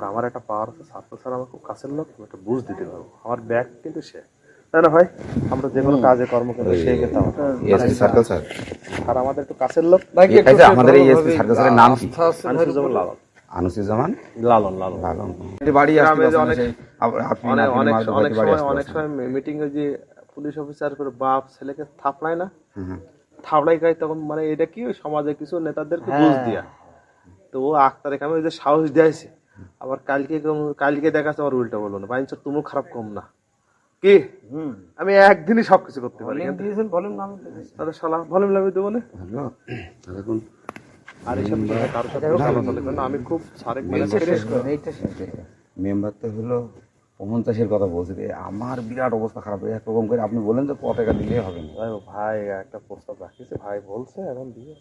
আর আমার একটা পাওয়ার আছে ছাত্র স্যার আমার খুব কাছের লোক আমি একটা বুঝ দিতে পারব। আমার ব্যাগ কিন্তু সে। তাই না ভাই আমরা যে কোনো কাজে কর্ম কিন্তু সেই কিন্তু এসপি সার্কেল স্যার। আর আমাদের একটু কাছের লোক। আমাদের এই এসপি সার্কেল স্যারের নাম কি? আনিসুজ্জামান লালন। আনুসুজ্জামান লালন লালন। এই বাড়ি না অনেক- অনেক সময় অনেক সময় মিটিং এ যে পুলিশ অফিসার করে বাপ ছেলেকে থাপড়ায় না। থাপড়াই গায় তখন মানে এটা কি ওই সমাজে কিছু নেতাদেরকে বুঝ দিয়া। তো ও আক্তার এখানে ওই যে সাহস দিয়েছে আবার কালকে কালকে দেখাচ্ছে আবার উল্টা বলল না। বাইঞ্চর তুমিও খারাপ কম না। কি? আমি একদিনই সবকিছু করতে পারি। কিন্তু তাহলে শালা ভলিউম লাগাই দেবো না? দেখুন আর এইসব কারোর সাথে বলে আমি খুব সারেক মানে মেম্বার তো হলো পঞ্চাশের কথা বলছি আমার বিরাট অবস্থা খারাপ। একরকম করে আপনি বলেন যে ক টাকা দিলে হবে না। ভাই ভাই একটা প্রস্তাব রাখিছে ভাই বলছে এখন দিয়ে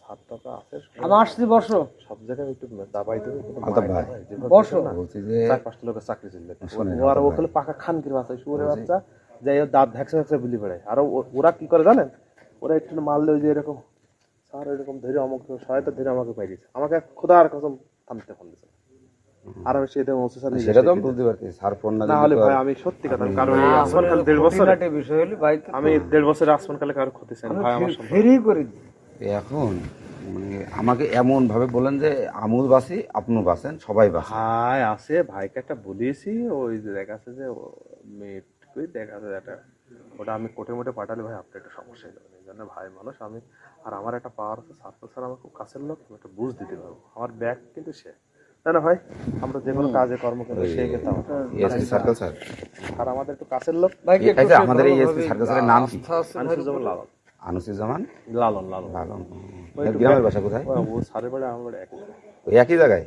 সাত টাকা আছে আমার আসছি বসো। সব জায়গায় একটু দাবাই দেবে কিন্তু ভাই। বসো। বলছি যে চার পাঁচটা লোকের চাকরি চলবে। ও আর ও খেলে পাকা খানকির বাচ্চা শুয়োরের বাচ্চা। যাই হোক দাঁত ভ্যাকসা ভ্যাকসা বুলি বেড়ায়। আর ওরা কি করে জানেন? ওরা একটু মারলে ওই যে এরকম স্যার এরকম ধরে আমাকে সহায়তা ধরে আমাকে পাই দিচ্ছে আমাকে খোদার কসম থামতে ফোন দিচ্ছে আর আমি সেটা ওসি স্যার সেটা তো বুঝতে পারছি স্যার ফোন না দিই। না দিলে হলে ভাই আমি সত্যি কথা কারণ আসমান কাল দেড় বছর বিষয় হলে ভাই আমি দেড় বছরের আসমান কালে কারও ক্ষতি চাই ভাই আমার ফেরি করে এখন মানে আমাকে এমন ভাবে বলেন যে আমুল বাসি আপনিও বাসেন সবাই বাসেন। ভাই আছে ভাইকে একটা বলিয়েছি ওই যে দেখা যাচ্ছে যে মেট করে দেখা যাচ্ছে একটা ওটা আমি কোটে মোটে পাঠালে ভাই আপনার একটা সমস্যা হয়ে যাবে। এই জন্য ভাই মানুষ আমি আর আমার একটা পাওয়ার আছে ছাত্র স্যার আমার খুব কাছের লোক আমি একটা বুঝ দিতে পারব। আমার ব্যাগ কিন্তু সে তাই না ভাই? আমরা যে কোনো কাজে কর্ম সেই কিন্তু এসপি সার্কেল স্যার। আর আমাদের একটু কাছের লোক। ভাই আমাদের এই এসপি সার্কেল স্যারের নাম কি? আনিসুজ্জামান লালন। আনুসুজ্জামান? লালন লালন। এর গ্রামের বাসা কোথায়? ও বাড়ি আমার বাড়ি একই। একই জায়গায়?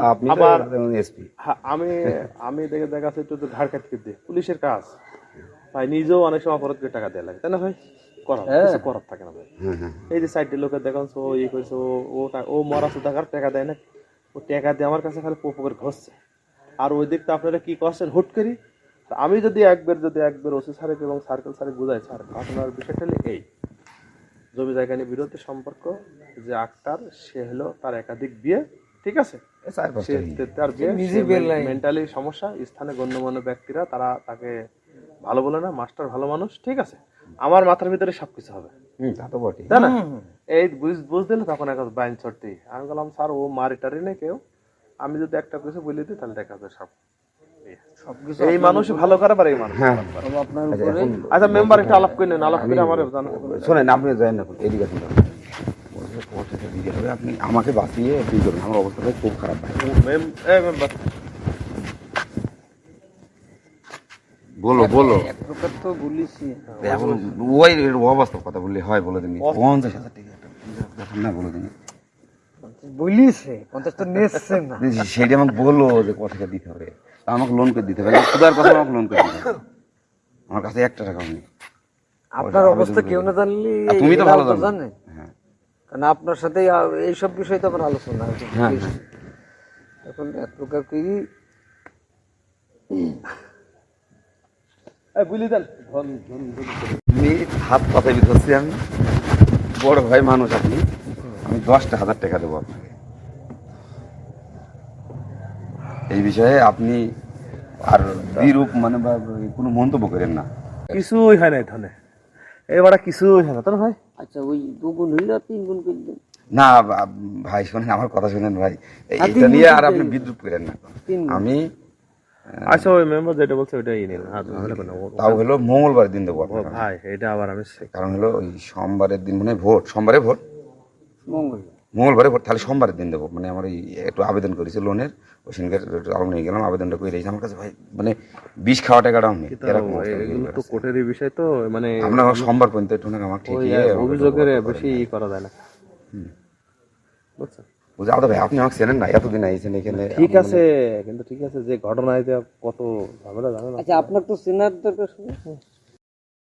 আপনি আবার- এসপি। হ্যাঁ, আমি আমি দেখে দেখা যাচ্ছে একটু ঘাড় কাটতে দিয়ে। পুলিশের কাজ। ভাই নিজেও অনেক সময় অপরাধ করে টাকা দেওয়া লাগে। তাই না ভাই? করার কিছু করার থাকে না ভাই। হ্যাঁ হ্যাঁ। এই যে সাইডের লোকের দেখান ও ইয়ে করেছে ও ও ও মরা সুদাকার টাকা দেয় না। ও টাকা দিয়ে আমার কাছে খালি পোপো করে ঘষছে। আর ওই দিকটা আপনারা কি করছেন? হুট করি? আমি যদি একবার যদি একবার ওসি স্যারের এবং সার্কেল স্যারের বুঝাই স্যার ঘটনার বিষয়টা হলো এই। জমি জায়গা নিয়ে বিরোধী সম্পর্ক যে আক্তার সে হলো তার একাধিক বিয়ে ঠিক আছে? তার বিয়ে মেন্টালি সমস্যা স্থানে গণ্যমান্য ব্যক্তিরা তারা তাকে ভালো বলে না মাস্টার ভালো মানুষ ঠিক আছে? আমার মাথার ভিতরে সবকিছু হবে। তা তো বটে তাই না? এই বুঝ বুঝ দিলে তখন একটা বাইন চড়তে আমি বললাম স্যার ও মারি টারি নেই কেউ। আমি যদি একটা কিছু বলে দিই তাহলে দেখা যাবে সব। সবকিছু এই মানুষ ভালো করে পারে এই মানুষ হ্যাঁ। আচ্ছা উপরে এখন আচ্ছা মেম্বার একটু আলাপ করে নেন আলাপ করে আমার শোনেন আপনি যাই না এদিকে আপনি আমাকে বাঁচিয়ে দিয়ে করুন আমার অবস্থাটা খুব খারাপ। ভাই মেম্বার বলো বলো। এক প্রকার তো বলিছি ওই অবস্থা কথা বললে হয় বলে দিন পঞ্চাশ হাজার টাকা। না বলে দিন। বলিছে পঞ্চাশ তো না। সেটা আমাকে বলল যে টাকা দিতে হবে। তা আমাকে লোন করে দিতে হবে। সুদার কথা আমাকে লোন করে দিতে হবে। আমার কাছে একটা নেই। আপনার অবস্থা কেউ না জানলে তুমি তো ভালো জানো। জানে হ্যাঁ। কারণ আপনার সাথে এইসব বিষয়ে তো আমার আলোচনা হয়েছে। হ্যাঁ, এখন এক প্রকার কি বুঝলি দেন। আমি হাত পাতাই ধরছি আমি। বড় ভাই মানুষ আপনি। আমি দশটা হাজার টাকা দেবো আপনাকে। এই বিষয়ে আপনি আর বিরূপ মানে বা কোনো মন্তব্য করেন না। কিছুই হয় না ধনে এবারে কিছুই হয় না। না ভাই? আচ্ছা ওই দু গুণ তিন গুণ করে দেন না ভাই শোনেন আমার কথা শোনেন ভাই। এটা নিয়ে আর আপনি বিদ্রুপ করেন না। আমি আচ্ছা ওই মেম্বার যেটা বলছে ওইটাই নিন। তাও হলো মঙ্গলবার দিন দেবো ভাই এটা আবার আমি কারণ হলো ওই সোমবারের দিন মানে ভোট সোমবারে ভোট। মঙ্গলবারে। তাহলে সোমবারের দিন দেবো। মানে আমার একটু আবেদন করেছি লোনের ওই নিয়ে গেলাম আবেদনটা করে আমার কাছে ভাই মানে বিষ খাওয়া টাকাটাও নেই তো কোর্টের বিষয় তো মানে আপনার সোমবার পর্যন্ত একটু না আমার ঠিক অভিযোগের বেশি ই করা যায় না। বুঝছেন বুঝে ভাই আপনি আমাকে চেনেন না এতদিন আইছেন এখানে ঠিক আছে কিন্তু ঠিক আছে যে ঘটনায় যে কত ঝামেলা জানো না আচ্ছা আপনার তো চেনার দরকার শুনে।